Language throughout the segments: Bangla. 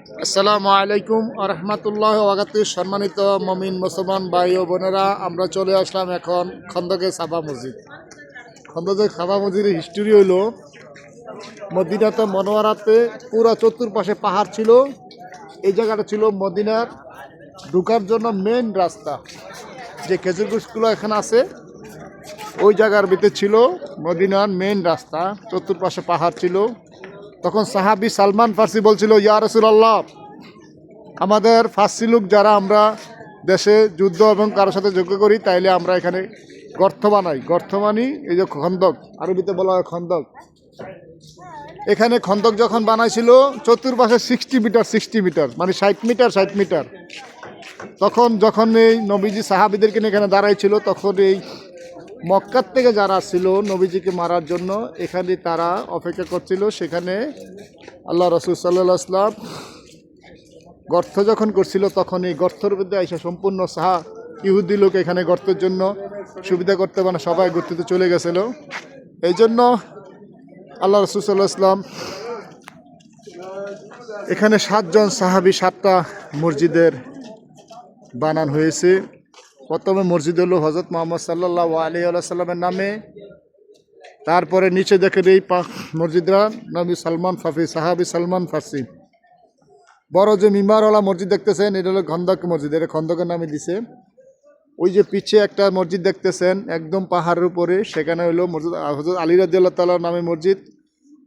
আসসালামু আলাইকুম রহমতুল্লাহ ওয়াগাত সম্মানিত মমিন মুসলমান ভাই ও বোনেরা, আমরা চলে আসলাম এখন খন্দকে সাবা মসজিদ। খন্দকে সাবা মসজিদের হিস্টোরি হইল, মদিনাতে মনোয়ারাতে পুরো চতুর্পাশে পাহাড় ছিল। এই জায়গাটা ছিল মদিনার ঢুকার জন্য মেন রাস্তা। যে খেজুর গুছগুলো এখানে আছে, ওই জায়গার ভিতরে ছিল মদিনার মেন রাস্তা। চতুর্পাশে পাহাড় ছিল। তখন সাহাবি সালমান ফার্সি বলছিল, ইয়া রসুলাল্লাহ, আমাদের ফার্সি লোক যারা আমরা দেশে যুদ্ধ এবং কারোর সাথে যোগ্য করি, তাইলে আমরা এখানে গর্ত বানাই। গর্ত মানি এই যে খন্দক, আরবিতে বলা হয় খন্দক। এখানে খন্দক যখন বানাইছিল, চতুর্পাশে সিক্সটি মিটার সিক্সটি মিটার মানে ষাট মিটার ষাট মিটার তখন যখন এই নবীজি সাহাবিদেরকে এখানে দাঁড়াইছিল, তখন এই মক্কার থেকে যারা ছিল নবীজিকে মারার জন্য, এখানে তারা অপেক্ষা করছিল। সেখানে আল্লাহ রসুল সাল্লাহ আসলাম গর্ত যখন করছিল, তখন এই গর্তের মধ্যে আইসা সম্পূর্ণ সাহা ইহুদি লোক এখানে গর্তের জন্য সুবিধা করতে মানে সবাই গর্তিতে চলে গেছিল। এই জন্য আল্লাহ রসুল সাল্লাহ আসলাম এখানে সাতজন সাহাবি, সাতটা মসজিদের বানান হয়েছে। প্রথমে মসজিদ হলো হজরত মোহাম্মদ সাল্লাহ আলী সাল্লামের নামে, তারপরে নিচে দেখেন এই মসজিদরা নবী সালমান ফাফি সাহাবি সালমান ফার্সি। বড় যে মিমারওয়ালা মসজিদ দেখতেছেন, এটা হলো খন্দক মসজিদ, এটা খন্দকের নামে দিছে। ওই যে পিছে একটা মসজিদ দেখতেছেন, একদম পাহাড়ের উপরে, সেখানে হলো মসজিদ হজরত আলী রাজিয়াল্লাহ তাল্লার নামে মসজিদ,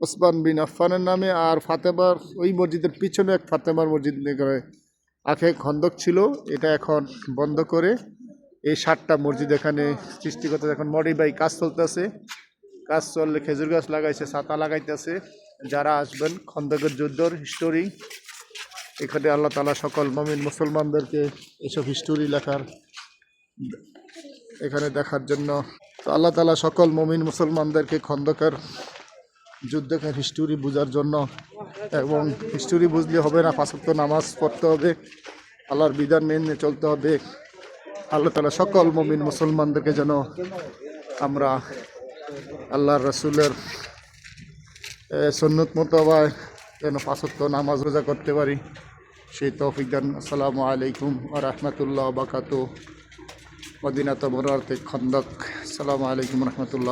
ওসমান বিন আফফানের নামে, আর ফাতেমার, ওই মসজিদের পিছনে এক ফাতেমার মসজিদ করে আগে খন্দক ছিল, এটা এখন বন্ধ করে এই সাতটা মসজিদ এখানে সৃষ্টিগত এখন মডিফাই কাজ চলতেছে। কাজ চললে খেজুর গাছ লাগাইছে, ছাতা লাগাইতেছে। যারা আসবেন, খন্দকের যুদ্ধর হিস্টোরি এখানে আল্লাহ তালা সকল মমিন মুসলমানদেরকে এসব হিস্টোরি লেখার এখানে দেখার জন্য। তো আল্লাহ তালা সকল মমিন মুসলমানদেরকে খন্দকের যুদ্ধের হিস্টোরি বোঝার জন্য এবং হিস্টোরি বুঝলে হবে না, পাঁচক্ত নামাজ পড়তে হবে। আল্লাহর বিধান মেনে চলতে হবে। আল্লাহ তালা সকল মমিন মুসলমানদেরকে যেন আমরা আল্লাহর রসুলের সন্ন্যত মোতাবায় যেন পাঁচত্ব নামাজ রোজা করতে পারি। সেই তৌফিক দান। আসসালামু আলাইকুম আ রহমতুল্লাহ বাকাতু মদিনাত মরার্তে খন্দক। আসসালামু আলাইকুম রহমতুল্লাহ